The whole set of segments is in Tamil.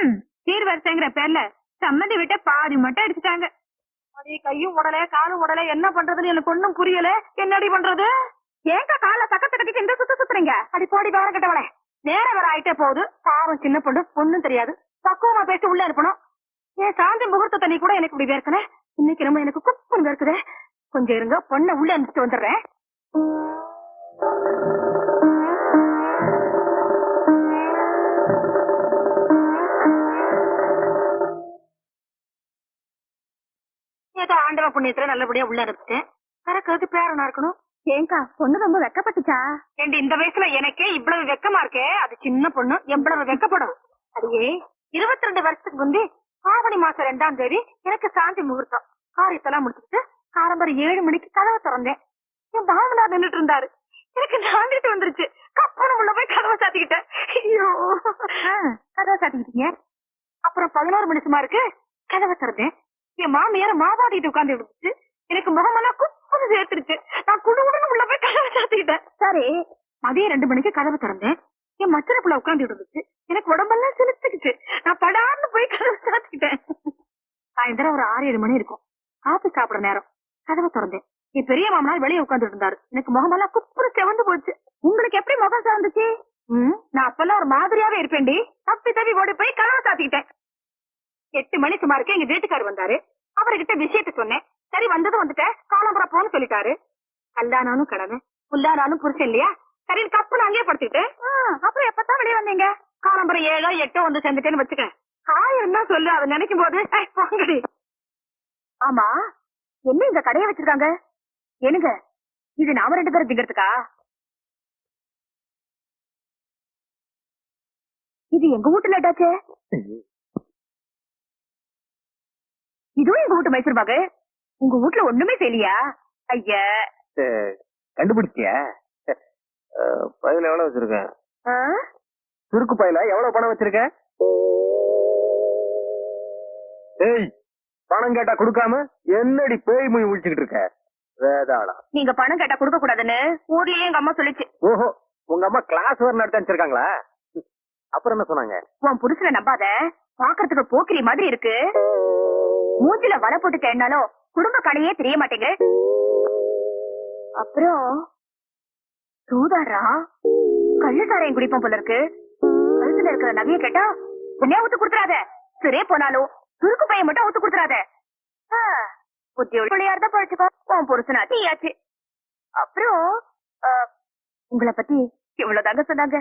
ம் சீர்வரிசைங்கிற பேர்ல சம்மந்தி விட்ட பாதி மட்டும் அடிச்சுட்டாங்க அதே கையும் உடல காலும் உடல என்ன பண்றதுன்னு எனக்கு ஒண்ணும் புரியல. என்னடி பண்றது? ஏங்க கால பக்கத்து கட்டிட்டு எந்த சுத்த சுத்துறீங்க? அடி போடி வேற கட்டவளே. நேர வேற ஆயிட்டே போகுது. பாவம் சின்ன பொண்ணு ஒண்ணும் தெரியாது. பக்குவமா பேசி உள்ள இருக்கணும் ஏன் சாந்தி முகூர்த்த தண்ணி கூட எனக்கு இப்படி வேர்க்கல இன்னைக்கு ரொம்ப எனக்கு குப்புன்னு வேர்க்குது கொஞ்சம் இருங்க பொண்ணை உள்ள அனுப்பிச்சுட்டு வந்துடுறேன். ஆண்டவ புண்ணியத்துல நல்லபடியா உள்ள அனுப்பிட்டேன் சரக்கு பேரனா இருக்கணும்? ஏங்கா பொண்ணு ரொம்ப வெக்கப்பட்டுச்சா? ஏண்டி இந்த வயசுல எனக்கே இவ்வளவு வெக்கமா இருக்கே? அது சின்ன பொண்ணு எவ்வளவு வெக்கப்படும்? அடியே இருபத்தி ரெண்டு வருஷத்துக்கு முந்தி ஆவணி மாசம் ரெண்டாம் தேதி எனக்கு சாந்தி முகூர்த்தம். காரியத்தெல்லாம் முடிச்சுட்டு காலம்பரம் ஏழு மணிக்கு கதவை திறந்தேன். என் பாவனார் நின்றுட்டு இருந்தாரு. எனக்கு நாண்டிட்டு வந்துருச்சு. கப்பன உள்ள போய் கதவை சாத்திக்கிட்டேன். ஐயோ. கதவை சாத்திக்கிட்டீங்க? அப்புறம் பதினோரு மணி சுமாருக்கு கதவை திறந்தேன். என் மாமியார மாவாடிட்டு உட்கார்ந்து விடுச்சு எனக்கு முகமெல்லாம் குப்புன்னு சேர்த்துருச்சு. நான் குடுகுடுன்னு உள்ள போய் கதவை சாத்திக்கிட்டேன் சரி. மதியம் ரெண்டு மணிக்கு கதவை திறந்தேன். என் மச்சனை பிள்ளை உட்காந்து இருந்துச்சு எனக்கு உடம்பெல்லாம் செலுத்துக்குச்சு நான் படார்னு போய் கதவை சாத்திக்கிட்டேன் சாயந்தரம் ஒரு ஆறு ஏழு மணி இருக்கும். காஃபி சாப்பிட நேரம். கதவை திறந்தேன். என் பெரிய மாமனார் வெளியே உட்காந்துட்டு இருந்தாரு. எனக்கு முகமெல்லாம் குப்புன்னு செவந்து போச்சு. உங்களுக்கு எப்படி முகம் சிறந்துச்சு நான் அப்பெல்லாம் ஒரு மாதிரியாவே இருப்பேன்டி. தப்பி தப்பி ஓடி போய் கதவை சாத்திக்கிட்டேன் எட்டு மணி சுமாருக்கு எங்க வீட்டுக்காரர் வந்தாரு. அவர்கிட்ட விஷயத்த சொன்னேன். சரி வந்தது வந்துட்டேன் காலம்புற போன்னு சொல்லிட்டாரு. கல்லானாலும் கடமை புல்லானாலும் புருஷன் இல்லையா? சரி கப்புன்னு அங்கேயே படுத்துக்கிட்டு அப்புறம் எப்பதான் வெளியே வந்தீங்க? காலம்பரம் ஏழோ எட்டோ வந்து சேர்ந்துட்டேன்னு வச்சுக்க காயம் என்ன சொல்லு அதை நினைக்கும் போது வாங்கடி. ஆமா என்ன இந்த கடையை வச்சிருக்காங்க? என்னங்க? இது நாம ரெண்டு பேரும் திங்கிறதுக்கா? இது எங்க வீட்டுல டாச்சே இதுவும் எங்க வீட்டு மைசூர் பாக்கு? உங்க வீட்டுல ஒண்ணுமே செய்யலையா? ஐய. கண்டுபிடிச்சியா பையில எவ்வளவு வச்சிருக்கேன் சுருக்கு பயில எவ்வளவு பணம் வச்சிருக்கேன் ஏய் பணம் கேட்டா கொடுக்காம என்னடி பேய் மூய் உழிச்சுக்கிட்டு இருக்க? வேதாளா. நீங்க பணம் கேட்டா கொடுக்க கூடாதுன்னு ஊர்லயே எங்க அம்மா சொல்லிச்சு. ஓஹோ உங்க அம்மா கிளாஸ் வேற நடத்த வச்சிருக்காங்களா அப்புறம் என்ன சொன்னாங்க? உன் புருஷனை நம்பாத? பாக்குறதுக்கு போக்கிரி மாதிரி இருக்கு. மூஞ்சில வலை போட்டு தேடினாலும் குடும்ப கடையே தெரிய மாட்டேங்க அப்புறம் சூதாடா? கள்ளுசாரையும் குடிப்போம் போல இருக்கு. கழுத்துல இருக்கிற நகைய கேட்டா உன்னையா ஊத்து குடுத்துறாத? சிறே போனாலும் சுருக்கு பையன் மட்டும் ஊத்து குடுத்துறாத? புத்தியோட தான் பழச்சுக்கோ. உன் புருஷனா? தீயாச்சு அப்புறம் உங்களை பத்தி இவ்வளவுதாங்க சொன்னாங்க.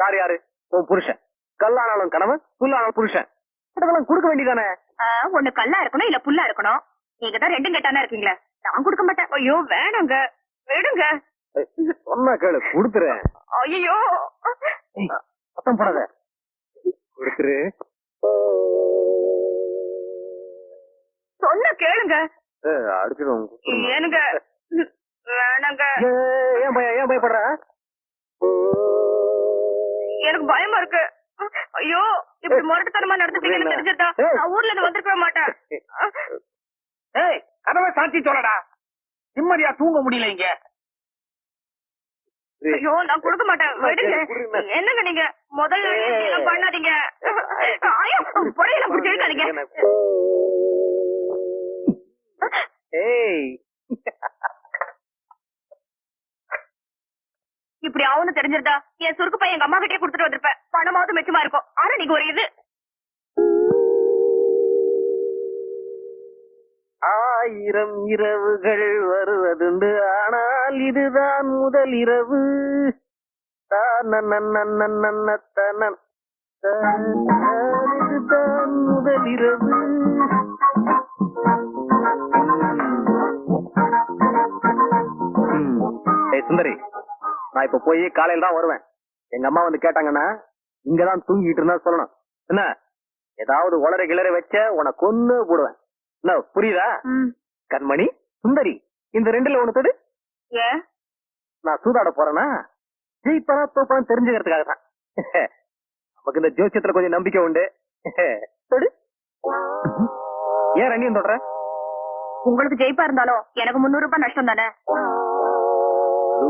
யாரு யாரு? உன் புருஷன். கல்லானாலும் கனவு புல்லானாலும் புருஷன். அதெல்லாம் கொடுக்க வேண்டியதானே? ஒண்ணு கல்லா இருக்கணும் இல்ல புல்லா இருக்கணும். நீங்க தான் ரெண்டும் கெட்டானா இருக்கீங்களே? நான் கொடுக்க மாட்டேன். ஐயோ வேணுங்க. விடுங்க. சொன்னா கேளு கொடுத்துறேன். ஐயோ சத்தம் போடாத. கொடுத்துரு. சொன்ன கேளுங்க. அடிச்சிடும் ஏனுங்க. வேணுங்க. ஏன் பய ஏன் பயப்படுற எனக்கு பயமா இருக்கு. ஐயோ இப்படி முரட்டுத்தனமா நடந்துட்டீங்கன்னு தெரிஞ்சதா நான் ஊர்ல இருந்து வந்திருக்கவே மாட்டேன். ஏய் கதவை சாத்தி சொல்லடா. நிம்மதியா தூங்க முடியல இங்க. ஐயோ நான் கொடுக்க மாட்டேன். விடுங்க. என்னங்க நீங்க? முதல்ல பண்ணாதீங்க. புரியல பிடிச்சிருக்காதீங்க சாவுன்னு தெரிஞ்சிருந்தா என் சுருக்கு பையன் எங்க அம்மா கிட்டே கொடுத்துட்டு வந்திருப்பேன். பணமாவது மிச்சமா இருக்கும். ஆனா நீங்க ஒரு இது. ஆயிரம் இரவுகள் வருவதுண்டு. ஆனால் இதுதான் முதல் இரவு. இதுதான் முதல் இரவு. சுந்தரி. நான் இப்ப போய் காலையில தான் வருவேன். எங்க அம்மா வந்து கேட்டாங்கன்னா இங்கதான் தூங்கிட்டு இருந்தா சொல்லணும். என்ன? ஏதாவது உளற கிளற வச்ச உன கொன்னு போடுவேன். என்ன புரியுதா? கண்மணி சுந்தரி இந்த ரெண்டுல ஒண்ணு தொடு நான் சூதாட போறேனா? ஜெயிப்பனா தோப்பான தெரிஞ்சுக்கிறதுக்காக தான். நமக்கு இந்த ஜோசியத்துல கொஞ்சம் நம்பிக்கை உண்டு. தொடு. ஏன் ரெண்டையும் தொடுற உங்களுக்கு ஜெயிப்பா இருந்தாலும் எனக்கு முன்னூறு ரூபாய் நஷ்டம் தானே?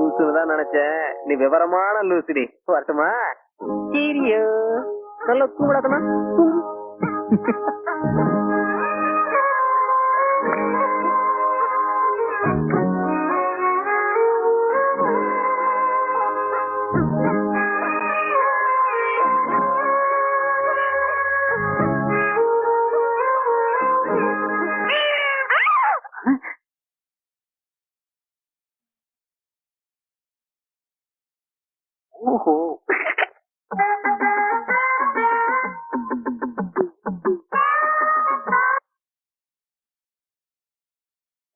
லூசுன்னு தான் நினைச்சேன். நீ விவரமான லூசுடி வரட்டுமா சீரியோ. நல்லா தூங்கடாதனா ஓஹோ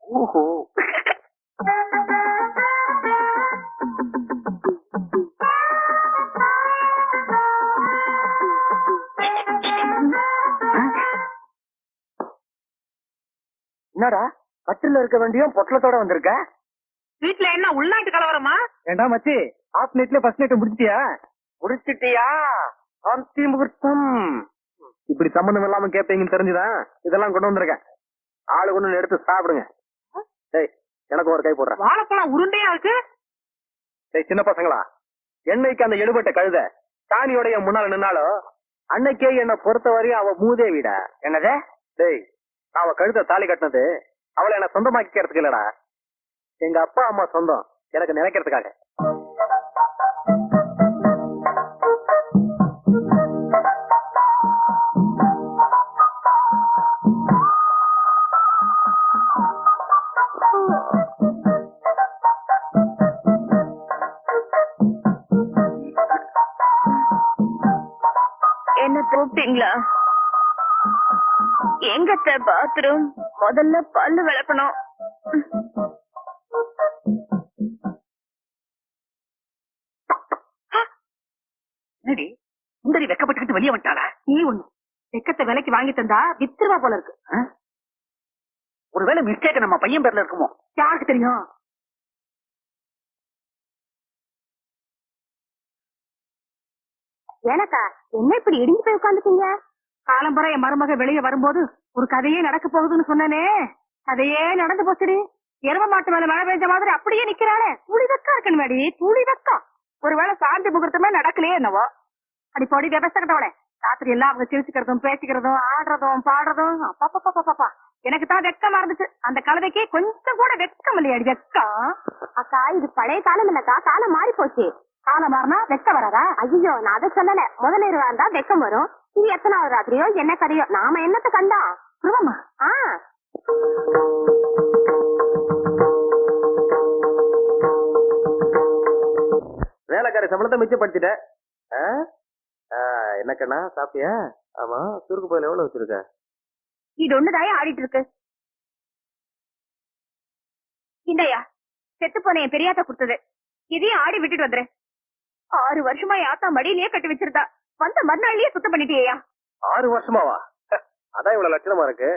ஓஹோ என்னடா கட்டில இருக்க வேண்டியும் பொட்டலத்தோட வந்திருக்க? வீட்டுல என்ன உள்நாட்டு கலவரமா? ஏண்டா மச்சி? ஆஃப் நைட்ல ஃபர்ஸ்ட் நைட் முடிச்சிட்டியா? முடிச்சிட்டியா? சாந்தி முகூர்த்தம். இப்படி சம்பந்தம் இல்லாம கேட்பீங்கன்னு தெரிஞ்சுதான் இதெல்லாம் கொண்டு வந்திருக்கேன். ஆளு கொண்டு எடுத்து சாப்பிடுங்க. டேய் எனக்கு ஒரு கை போடுறேன் வாழைப்பழம் உருண்டையா இருக்கு? டேய் சின்ன பசங்களா என்னைக்கு அந்த எடுபட்ட கழுத சாணியோடைய முன்னால நின்னாலும் அன்னைக்கே என்னை பொறுத்த வரையும் அவ மூதே வீட. என்னது? டேய் அவ கழுத தாலி கட்டினது அவளை என்ன சொந்தமாக்கிக்கிறதுக்கு இல்லடா. எங்க அப்பா அம்மா சொந்தம் எனக்கு நினைக்கிறதுக்காக. முதல்ல பல்லு விளக்கணும். என்னடி? சுந்தரி வெக்கப்பட்டுக்கிட்டு வெளியே வந்துட்டாளா? நீ ஒண்ணு வெக்கத்தை விலைக்கு வாங்கி தந்தா வித்துருவா போல இருக்கு. ஒருவேளை மிஸ்டேக் நம்ம பையன் பேர்ல இருக்குமோ? யாருக்கு தெரியும்? ஏனக்கா என்ன இப்படி இடிஞ்சு போய் உட்காந்துட்டீங்க காலம்புற என் மருமக வெளியே வரும்போது ஒரு கதையே நடக்க போகுதுன்னு சொன்னனே. கதையே நடந்து போச்சுடி. எரும மாட்டு மேல மழை பெய்ஞ்ச மாதிரி அப்படியே நிக்கிறாளே. துளி வெக்கா இருக்கணும் மேடி துளி ஒருவேளை சாந்தி முகூர்த்தமே நடக்கலையே என்னவோ. அடி பொடி விவசாயத்தோட ராத்திரி எல்லாம் அவங்க சிரிச்சுக்கிறதும் பேசிக்கிறதும் ஆடுறதும் பாடுறதும் அப்பா எனக்கு தான் வெக்கமா இருந்துச்சு. அந்த கலவைக்கு கொஞ்சம் கூட வெக்கம் இல்லையாடி வெக்கம். அக்கா இது பழைய காலம் இல்லக்கா காலம் மாறி போச்சு காலம் மாறினா வெக்க வராதா? ஐயோ நான் அதை சொல்லல. முதல்ல இருந்தா வெக்கம் வரும். இது எத்தனாவது ராத்திரியோ என்ன கதையோ? நாம என்னத்த கண்டோம்? குருவம்மா ஆ. வேலைக்காரி சம்பளத்தை மிச்சப்படுத்திட்ட. ஆ? ஆ, என்ன கண்ணா சாப்பிட்டியா? ஆமா சுருக்கு போயில எவ்வளவு வச்சிருக்க? இது ஒண்ணுதாயா ஆடிட்டு இருக்கு இந்தயா செத்து போன என் பெரியாத்தா கொடுத்தது. இதையும் ஆடி விட்டுட்டு வந்துரு. ஆறு வருஷமா என் ஆத்தா மடியிலேயே கட்டி வச்சிருந்தா. வந்த மறுநாள்லயே சுத்தம் பண்ணிட்டியா ஆறு வருஷமாவா? அதான் இவ்வளவு லட்சணமா இருக்கு.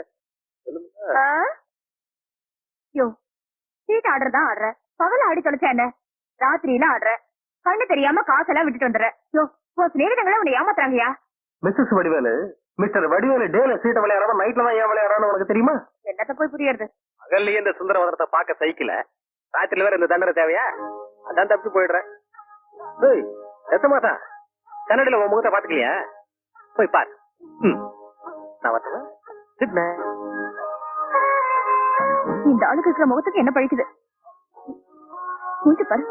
சொல்லுங்க. யோ சீட் ஆடுற தான் ஆடுற. பகல ஆடி தொலைச்சா என்ன? ராத்திரியில ஆடுற. கண்ணு தெரியாம காசெல்லாம் விட்டுட்டு வந்துடுற. யோ உன் சிநேகிதங்களை உன்னை ஏமாத்துறாங்கயா? மிஸ்ஸஸ் வடிவேலு மிஸ்டர் வடிவேலு டேல சீட்டை விளையாடாம நைட்ல தான் ஏன் விளையாடான்னு உனக்கு தெரியுமா? என்னத்த போய் புரியுறது? பகல்லயே இந்த சுந்தரவதனத்தை பார்க்க சைக்கிள ராத்திரில வேற இந்த தண்டனை தேவையா? அதான் தப்பிச்சு போயிடுறேன் ஏய் எத்த மாட்டா கன்னடில உன் முகத்தை பாத்துக்கலையா போய் பாரு. ம். நான் குட் நைட் இந்த ஆளுக்கு இருக்கிற முகத்துக்கு என்ன பழிக்குது? மூஞ்சி பாரு.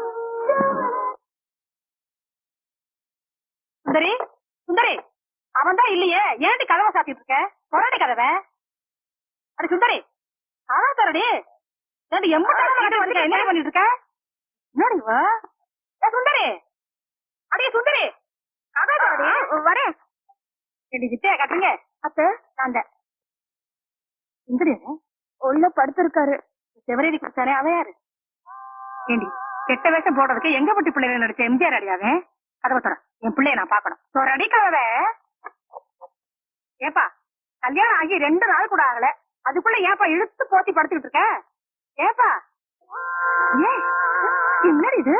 சுந்தரி சுந்தரி அவன் தான் இல்லையே. ஏன்டி கதவை சாத்திட்டு இருக்க? கொரடி கதவை. அடி சுந்தரி கதவை தரடி. ஏன்டி எம்பட்டாலும் வந்து என்ன பண்ணிட்டு இருக்க? என்னடி இவ? ஏ சுந்தரி. அடியே சுந்தரி. கதவை தரடி. வரேன். ஏடி வித்தைய கட்டுங்க அத்த நான் சுந்தரி உள்ள படுத்திருக்காரு. செவரேடி கொடுத்தானே அவன் யாரு? ஏண்டி கெட்ட வேஷம் போடுறதுக்கு எங்க பட்டி பிள்ளைங்க நடிச்ச எம்ஜிஆர் அடியாவே கதவை தர என் பிள்ளைய நான் பாக்கணும் சொரடி கதவை ஏப்பா கல்யாணம் ஆகி ரெண்டு நாள் கூட ஆகல. அதுக்குள்ள ஏப்பா இழுத்து போத்தி படுத்துக்கிட்டு இருக்க? ஏப்பா ஏ என்னடி இது?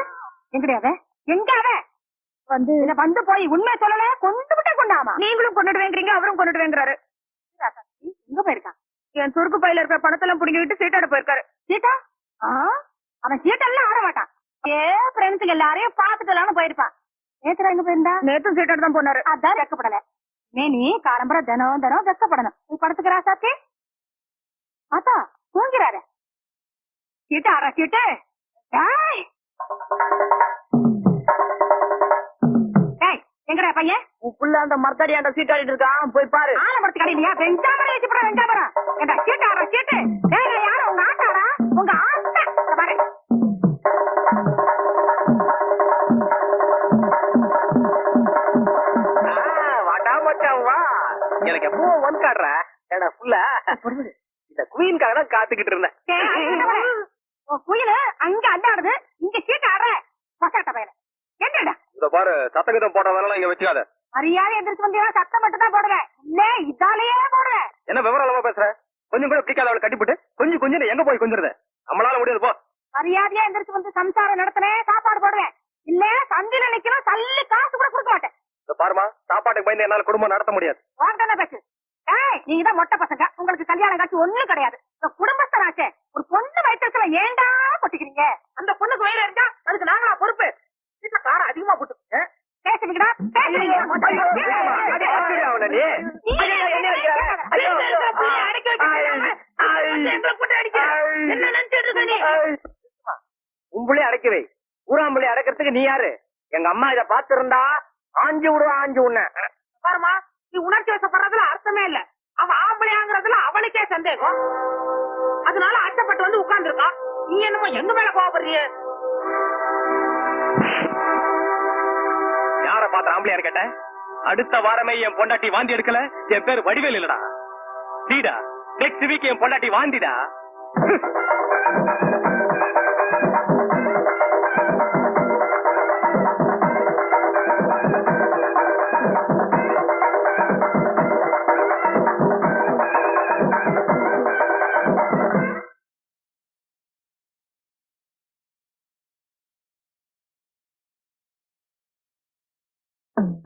எங்கடியாவே எங்க அவன் வந்து வந்து போய் உண்மை சொல்லல கொண்டு விட்டே கொண்டாமா? நீங்களும் கொண்டுட்டு வேங்குறீங்க அவரும் கொண்டுட்டு வேங்குறாரு எங்க போயிருக்கான். என் சுருக்கு பையில இருக்கிற பணத்தெல்லாம் புடிங்கிட்டு சீட்டாட போயிருக்காரு. சீட்டா ஆ? அவன் சீட்டெல்லாம் ஆட மாட்டான். ஏ ஃப்ரெண்ட்ஸுங்க எல்லாரையும் பாத்துட்டு போயிருப்பான். நேத்து எங்க போயிருந்தா? நேத்தும் சீட்டோட தான் போனாரு. அதான் வெக்கப்படல. மேனி காலம்பர தினம் தினம் வெக்கப்படணும். நீ படத்துக்கிறா சாத்தி. ஆத்தா தூங்கிறாரு. சீட்டு அரை சீட்டு எங்கடா பையன்? உன் புள்ள அந்த மரத்தடி அந்த சீட்டாடிட்டு இருக்கான். போய் பாரு. ஆலமரத்து கடையிலையா வெஞ்சாமரம் வச்சு போட வெஞ்சாமரம் ஏண்டா சீட்டு அரை சீட்டு. ஏய் யாரு உங்க ஆட்டாரா உங்க ஆட்டா பாரு. வாடா மச்சான் வா. எனக்கு எப்போ ஒன் காடுற ஏடா புள்ள? இந்த குயின்காக தான் காத்துக்கிட்டு இருந்தேன் ஏய், அங்க பாரு. உன் குயிலு அங்க அல்லாடுது இங்க சீட்டு அற பக்காட்ட பையன பாரு சத்தங்கதம் போட்டதெல்லாம் இங்க வச்சுக்காத. மரியாதை எந்திரிச்சு வந்தீங்கன்னா சத்தம் மட்டும் தான் போடுவேன் இல்ல இதாலேயே போடுவேன் என்ன விவரம் இல்லாம பேசுற? கொஞ்சம் கூட பிடிக்காத அவளை கட்டிப்புட்டு கொஞ்சம் கொஞ்சம் எங்க போய் கொஞ்சிருத? நம்மளால முடியாது போ. மரியாதையா எந்திரிச்சு வந்து சம்சாரம் நடத்தினேன் சாப்பாடு போடுவேன் இல்ல சந்தில நிக்கணும் தள்ளி காசு கூட கொடுக்க மாட்டேன். இந்த பாருமா சாப்பாட்டுக்கு பயந்து என்னால குடும்பம் நடத்த முடியாது. வாங்க பேசு? ஏய் நீங்க தான் மொட்டை பசங்க. உங்களுக்கு கல்யாணம் காட்சி ஒண்ணும் கிடையாது. இந்த குடும்பஸ்தராச்சே. ஒரு பொண்ணு வயிற்றுல ஏண்டா கொட்டிக்கிறீங்க? அந்த பொண்ணுக்கு வயிறு இருந்தா அதுக்கு நாங்களா பொறுப்பு. காரம் அதிகமா போட்டு பேசுவீங்கடா பேசுவீங்க அடி, அடிச்சிரு அவனை நீ. ஐயோ, என்ன வைக்கிற? ஐயோ. என்ன நினைச்சிட்டு இருக்க நீ உன் புள்ளைய அடக்கி வை ஊராம்புள்ளி அடக்கிறதுக்கு நீ யாரு எங்க அம்மா இத பாத்துருந்தா ஆஞ்சு விடுவா ஆஞ்சு உன்ன பாருமா நீ உணர்ச்சி வசப்படுறதுல அர்த்தமே இல்ல அவ ஆம்பளையாங்கிறதுல அவனுக்கே சந்தேகம் அதனால அச்சப்பட்டு வந்து உட்கார்ந்துருக்கான் நீ என்னமோ எங்க மேல கோவப்படுறிய யார பாத்த ஆம்பளையா கேட்ட? அடுத்த வாரமே என் பொண்டாட்டி வாந்தி எடுக்கல என் பேர் வடிவேல் இல்லடா. நெக்ஸ்ட் வீக் என் பொண்டாட்டி வாந்திடா.